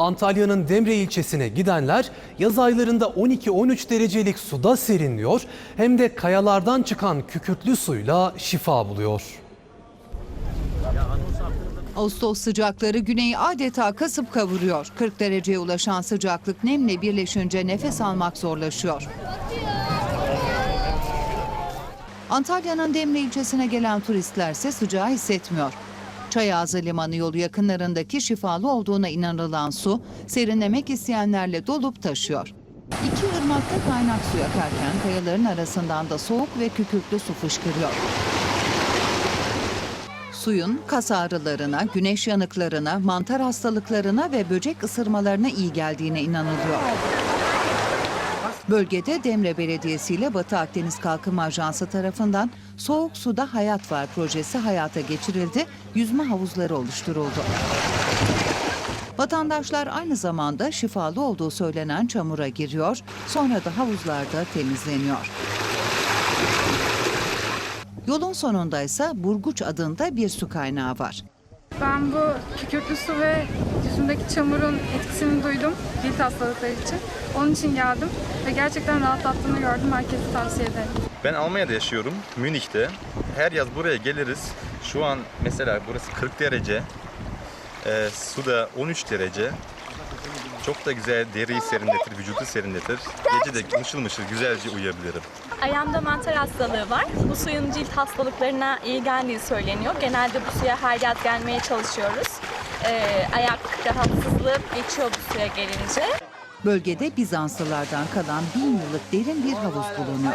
Antalya'nın Demre ilçesine gidenler yaz aylarında 12-13 derecelik suda serinliyor hem de kayalardan çıkan kükürtlü suyla şifa buluyor. Ağustos sıcakları güneyi adeta kasıp kavuruyor. 40 dereceye ulaşan sıcaklık nemle birleşince nefes almak zorlaşıyor. Antalya'nın Demre ilçesine gelen turistlerse sıcağı hissetmiyor. Çayazı Limanı yolu yakınlarındaki şifalı olduğuna inanılan su serinlemek isteyenlerle dolup taşıyor. İki ırmakta kaynak su akarken kayaların arasından da soğuk ve kükürtlü su fışkırıyor. Suyun kas ağrılarına, güneş yanıklarına, mantar hastalıklarına ve böcek ısırmalarına iyi geldiğine inanılıyor. Bölgede Demre Belediyesi ile Batı Akdeniz Kalkınma Ajansı tarafından Soğuk Suda Hayat Var projesi hayata geçirildi, yüzme havuzları oluşturuldu. Vatandaşlar aynı zamanda şifalı olduğu söylenen çamura giriyor, sonra da havuzlarda temizleniyor. Yolun sonunda ise Burguç adında bir su kaynağı var. Ben bu kükürtlü su ve yüzümdeki çamurun etkisini duydum cilt hastalıkları için. Onun için geldim ve gerçekten rahatlattığını gördüm. Herkese tavsiye ederim. Ben Almanya'da yaşıyorum, Münih'te. Her yaz buraya geliriz. Şu an mesela burası 40 derece, e, suda 13 derece. Çok da güzel deriyi serinletir, vücudu serinletir. Gece de mışıl mışıl güzelce uyuyabilirim. Ayağımda mantar hastalığı var. Bu suyun cilt hastalıklarına iyi geldiği söyleniyor. Genelde bu suya her yaz gelmeye çalışıyoruz. Ee, ayak rahatsızlığı geçiyor bu suya gelince. Bölgede Bizanslılardan kalan bin yıllık derin bir havuz bulunuyor.